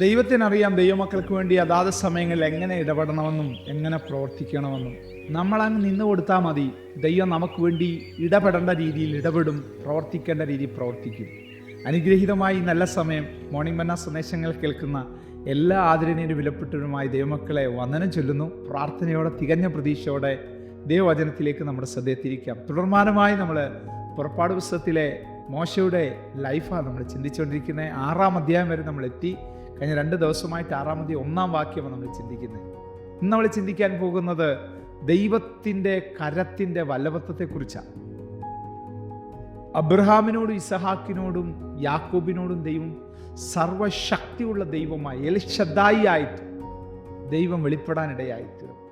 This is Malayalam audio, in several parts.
ദൈവത്തിനറിയാം ദൈവമക്കൾക്ക് വേണ്ടി അതാത് സമയങ്ങളിൽ എങ്ങനെ ഇടപെടണമെന്നും എങ്ങനെ പ്രവർത്തിക്കണമെന്നും. നമ്മളങ്ങ് നിന്ന് കൊടുത്താൽ മതി. ദൈവം നമുക്ക് വേണ്ടി ഇടപെടേണ്ട രീതിയിൽ ഇടപെടും പ്രവർത്തിക്കേണ്ട രീതിയിൽ പ്രവർത്തിക്കും. അനുഗ്രഹീതമായി നല്ല സമയം മോർണിംഗ് മന്ന സന്ദേശങ്ങൾ കേൾക്കുന്ന എല്ലാ ആദരണീയരും വിലപ്പെട്ടവരുമായി ദൈവമക്കളെ വന്ദനം ചൊല്ലുന്നു. പ്രാർത്ഥനയോടെ തികഞ്ഞ പ്രതീക്ഷയോടെ ദൈവവചനത്തിലേക്ക് നമ്മുടെ ശ്രദ്ധയെത്തിരിക്കാം തുടർമാനമായി നമ്മൾ പുറപ്പാട് പുസ്തകത്തിലെ മോശയുടെ ലൈഫാണ് നമ്മൾ ചിന്തിച്ചുകൊണ്ടിരിക്കുന്നത്. ആറാം അധ്യായം വരെ നമ്മൾ എത്തി കഴിഞ്ഞ രണ്ട് ദിവസമായിട്ട് ആറാം അധ്യായം ഒന്നാം വാക്യമാണ് നമ്മൾ ചിന്തിക്കുന്നത്. ഇന്ന് നമ്മൾ ചിന്തിക്കാൻ പോകുന്നത് ദൈവത്തിന്റെ കരത്തിന്റെ വല്ലഭത്വത്തെക്കുറിച്ചാണ് അബ്രഹാമിനോടും ഇസഹാക്കിനോടും യാക്കോബിനോടും ദൈവം സർവശക്തിയുള്ള ദൈവമായി എലിശദ്ദായി ആയിട്ട് ദൈവം വെളിപ്പെടാനിടയായി തീർന്നു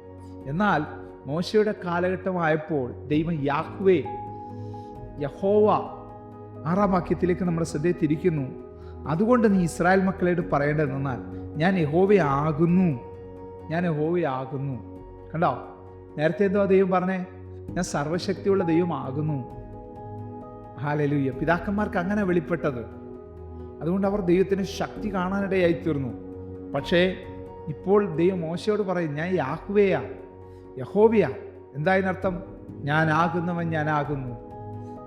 എന്നാൽ മോശയുടെ കാലഘട്ടമായപ്പോൾ ദൈവം യാഹ്വേ യഹോവ ആറാം വാക്യത്തിലേക്ക് നമ്മുടെ ശ്രദ്ധയെ തിരിക്കുന്നു. അതുകൊണ്ട് നീ ഇസ്രായേൽ മക്കളോട് പറയേണ്ടതെന്നാൽ ഞാൻ യഹോവയാകുന്നു. ഞാൻ യഹോവയാകുന്നു. കണ്ടോ? നേരത്തെ എന്തോ ദൈവം പറഞ്ഞേ? ഞാൻ സർവശക്തിയുള്ള ദൈവമാകുന്നു. ഹാലലൂയ. പിതാക്കന്മാർക്ക് അങ്ങനെ വെളിപ്പെട്ടത്. അതുകൊണ്ട് അവർ ദൈവത്തിന് ശക്തി കാണാനിടയായി തീർന്നു പക്ഷേ ഇപ്പോൾ ദൈവം മോശയോട് പറയും ഞാൻ യാഹുവയാ. യഹോബിയ എന്തായതിനർത്ഥം ഞാനാകുന്നവൻ ഞാനാകുന്നു.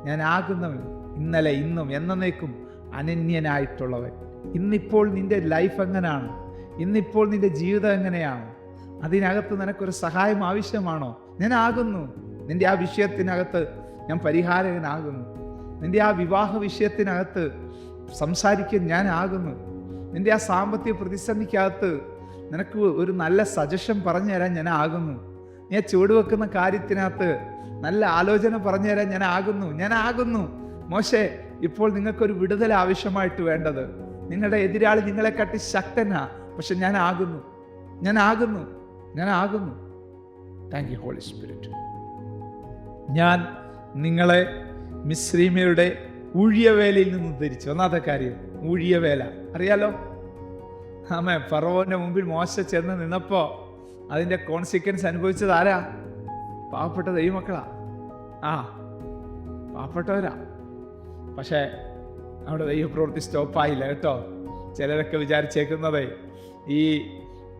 ഞാനാകുന്നവൻ ഇന്നലെ ഇന്നും എന്നേക്കും അനന്യനായിട്ടുള്ളവൻ. ഇന്നിപ്പോൾ നിന്റെ ലൈഫ് എങ്ങനെയാണ്? ഇന്നിപ്പോൾ നിന്റെ ജീവിതം എങ്ങനെയാണ്? അതിനകത്ത് നിനക്കൊരു സഹായം ആവശ്യമാണോ? ഞാൻ ആകുന്നു നിന്റെ ആ വിഷയത്തിനകത്ത് ഞാൻ പരിഹാരകനാകുന്നു. നിന്റെ ആ വിവാഹ വിഷയത്തിനകത്ത് സംസാരിക്കാൻ ഞാൻ ആകുന്നു നിന്റെ ആ സാമ്പത്തിക പ്രതിസന്ധിക്കകത്ത് നിനക്ക് ഒരു നല്ല സജഷൻ പറഞ്ഞു തരാൻ ഞാൻ ആകുന്നു നീ ചുവടുവെക്കുന്ന കാര്യത്തിനകത്ത് നല്ല ആലോചന പറഞ്ഞു തരാൻ ഞാൻ ആകുന്നു ഞാൻ ആകുന്നു മോശെ ഇപ്പോൾ നിങ്ങൾക്കൊരു വിടുതൽ ആവശ്യമായിട്ട് വേണ്ടത്. നിങ്ങളുടെ എതിരാളി നിങ്ങളെ കട്ടി ശക്തനാ. പക്ഷെ ഞാൻ ആകുന്നു ഞാൻ ആകുന്നു ഞാൻ ആകുന്നു താങ്ക് യു ഹോളി സ്പിരിറ്റ് ഞാൻ നിങ്ങളെ മിശ്രീമയുടെ ഊഴിയവേലയിൽ നിന്ന് ധരിച്ചു ഒന്നാമത്തെ കാര്യം ഊഴിയവേല. അറിയാലോ? ആമേ ഫറവോന്റെ മുമ്പിൽ മോശ ചെന്ന് നിന്നപ്പോൾ അതിന്റെ കോൺസിക്വൻസ് അനുഭവിച്ചത് ആരാ? പാവപ്പെട്ട ദൈവമക്കളാ. ആ പാവപ്പെട്ടവരാ. പക്ഷേ അവിടെ ദൈവപ്രവൃത്തി സ്റ്റോപ്പായില്ല കേട്ടോ. ചിലരൊക്കെ വിചാരിച്ചേക്കുന്നത് ഈ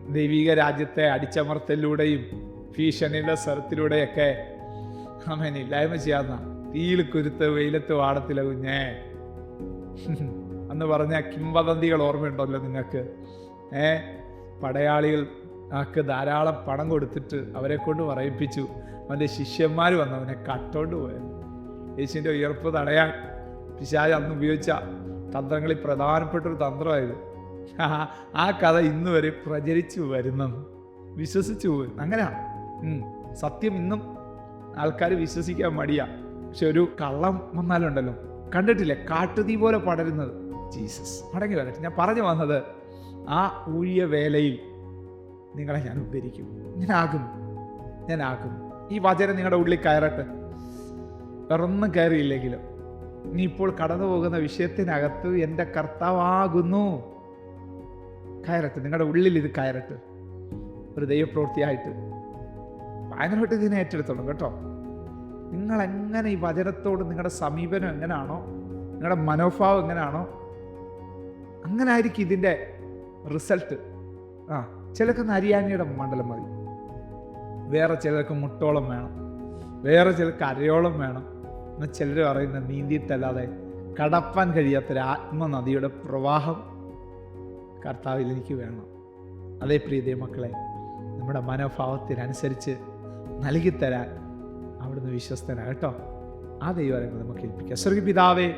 ദൈവിക രാജ്യത്തെ അടിച്ചമർത്തലിലൂടെയും ഭീഷണിയുടെ സ്വരത്തിലൂടെയൊക്കെ അമേൻ ഇല്ലായ്മ ചെയ്യാന്ന തീയിൽ കുരുത്ത് വെയിലത്ത് വാടത്തില കുഞ്ഞേ. അന്ന് പറഞ്ഞ കിംവദന്തികൾ ഓർമ്മയുണ്ടല്ലോ നിങ്ങൾക്ക് ഏ പടയാളികൾ ആക്ക് ധാരാളം പണം കൊടുത്തിട്ട് അവരെ കൊണ്ട് പറയിപ്പിച്ചു. അവന്റെ ശിഷ്യന്മാർ വന്ന് അവനെ കട്ടോണ്ട് പോയത് യേശുവിന്റെ ഉയർപ്പ് തടയാൻ പിശാജ് അന്ന് ഉപയോഗിച്ച തന്ത്രങ്ങളിൽ പ്രധാനപ്പെട്ടൊരു തന്ത്രമായത് ആ- കഥ ഇന്ന് വരെ പ്രചരിച്ചു വരുന്നത് വിശ്വസിച്ചു പോകുന്നു അങ്ങനെയാ. സത്യം ഇന്നും ആൾക്കാർ വിശ്വസിക്കാൻ മടിയാ. പക്ഷെ ഒരു കള്ളം വന്നാലുണ്ടല്ലോ. കണ്ടിട്ടില്ലേ? കാട്ടുതീ പോലെ പടരുന്നത്. ജീസസ്. മടങ്ങി വരട്ടെ. ഞാൻ പറഞ്ഞു വന്നത് ആ ഊഴിയ വേലയിൽ നിങ്ങളെ ഞാൻ ഉദ്ധരിക്കും. ഞാൻ ആകുന്നു ഈ വചനം നിങ്ങളുടെ ഉള്ളിൽ കയറട്ടെ. വേറൊന്നും കയറിയില്ലെങ്കിലും. നീ ഇപ്പോൾ കടന്നു പോകുന്ന വിഷയത്തിനകത്ത് എന്റെ കർത്താവാകുന്നു. കയറട്ടെ നിങ്ങളുടെ ഉള്ളിൽ ഇത് കയറട്ടെ. ഒരു ദൈവപ്രവൃത്തിയായിട്ട്. ഭയങ്കരമായിട്ട് ഇതിനെ ഏറ്റെടുത്തോളൂ കേട്ടോ. നിങ്ങൾ എങ്ങനെ ഈ വചനത്തോട് നിങ്ങളുടെ സമീപനം എങ്ങനെയാണോ നിങ്ങളുടെ മനോഭാവം എങ്ങനെയാണോ അങ്ങനെ ആയിരിക്കും ഇതിന്റെ റിസൾട്ട്. ആ ചിലർക്ക് നരിയാനിയുടെ മണ്ഡലം മതി. വേറെ ചിലർക്ക് മുട്ടോളം വേണം. വേറെ ചിലർക്ക് അരയോളം വേണം. എന്നാൽ ചിലർ പറയുന്ന നീന്തിയിട്ടല്ലാതെ കടപ്പാൻ കഴിയാത്തൊരു ആത്മനദിയുടെ പ്രവാഹം കർത്താവിൽ എനിക്ക് വേണം. അതേ പ്രിയ മക്കളെ നമ്മുടെ മനോഭാവത്തിനനുസരിച്ച് നൽകിത്തരാൻ അവിടുന്ന് വിശ്വസ്തനാണ് കേട്ടോ. ആ ദൈവങ്ങൾ നമുക്ക് ഏൽപ്പിക്കാം. സ്വർഗ പിതാവേ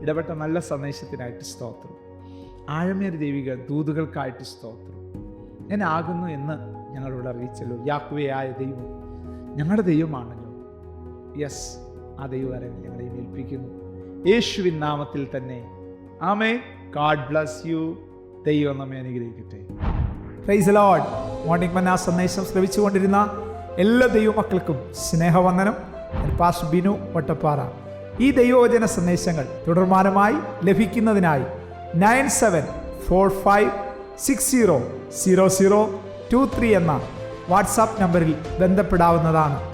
ഇടപെട്ട നല്ല സന്ദേശത്തിനായിട്ട് സ്തോത്രം. ആഴമേറി ദൈവിക ദൂതുകൾക്കായിട്ട് സ്തോത്രം. ഞാൻ ആകുന്നു എന്ന് ഞങ്ങളോട് അറിയിച്ചല്ലോ. യാക്കുവയായ ദൈവം ഞങ്ങളുടെ ദൈവമാണല്ലോ. യെസ് ആ ദൈവകാരങ്ങൾ ഞങ്ങളെ ഏൽപ്പിക്കുന്നു. യേശുവിൻ നാമത്തിൽ തന്നെ. ആമേ ഗാഡ് ബ്ലസ് യു ദൈവം നമ്മെ അനുഗ്രഹിക്കട്ടെ. പ്രൈസ് ലോഡ് മോർണിംഗ് മന്ന സന്ദേശം ശ്രവിച്ചുകൊണ്ടിരുന്ന എല്ലാ ദൈവമക്കൾക്കും സ്നേഹവന്ദനം. പാസ് ബിനു വട്ടപ്പാറ. ഈ ദൈവവചന സന്ദേശങ്ങൾ തുടർമാനമായി ലഭിക്കുന്നതിനായി nine seven four five six zero zero zero two three എന്ന വാട്സാപ്പ് നമ്പറിൽ ബന്ധപ്പെടാവുന്നതാണ്.